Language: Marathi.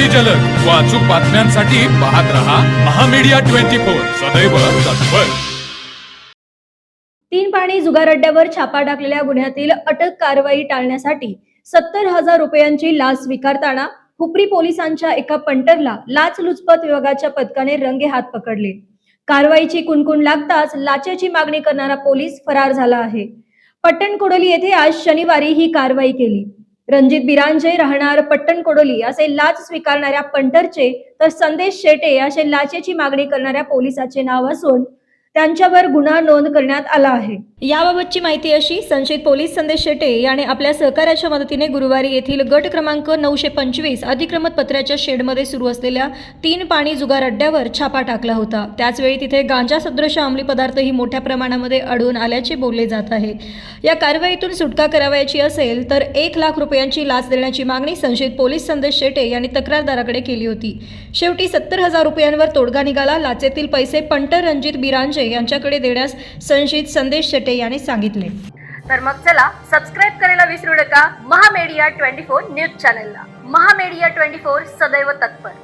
अगदी जलद. व अचूक बातम्यांसाठी पाहत रहा महामीडिया ट्वेंटी फोर. सदैव तत्पर. तीन पाणी जुगार अड्ड्यावर छापा टाकलेल्या गुन्ह्यातील अटक कारवाई टाळण्यासाठी सत्तर हजार रुपयांची लाच स्वीकारताना हुपरी पोलिसांच्या एका पंटरला लाचलुचपत विभागाच्या पथकाने रंगे हात पकडले. कारवाईची कुणकुण लागताच लाचेची मागणी करणारा पोलीस फरार झाला आहे. पट्टणकोडली येथे आज शनिवारी ही कारवाई केली. रणजित बिरांजे राहणार पट्टण कोडोली असे लाच स्वीकारणाऱ्या पंटरचे तर संदेश शेटे असे लाचेची मागणी करणाऱ्या पोलिसाचे नाव असून त्यांच्यावर गुन्हा नोंद करण्यात आला आहे. याबाबतची माहिती अशी संशयित पोलीस संदेश शेटे याने आपल्या सहकार्याच्या मदतीने गुरुवारी येथील गट क्रमांक नऊशे पंचवीस अधिक्रमत पत्र्याच्या शेडमध्ये सुरू असलेल्या तीन पाणी जुगार अड्ड्यावर छापा टाकला होता. त्याचवेळी तिथे गांजा सदृश अंमली पदार्थही मोठ्या प्रमाणामध्ये आढळून आल्याचे बोलले जात आहे. या कारवाईतून सुटका करावयाची असेल तर एक लाख रुपयांची लाच देण्याची मागणी संशयित पोलीस संदेश शेटे यांनी तक्रारदाराकडे केली होती. शेवटी सत्तर हजार रुपयांवर तोडगा निघाला. लाचेतील पैसे पंटर रणजित बिरांजे यांच्याकडे देण्यास संशयित संदेश शेटे यांनी सांगितले. तर मग चला सबस्क्राईब करायला विसरू नका. महामेडिया ट्वेंटी फोर न्यूज चॅनलला. महामेडिया ट्वेंटी फोर सदैव तत्पर.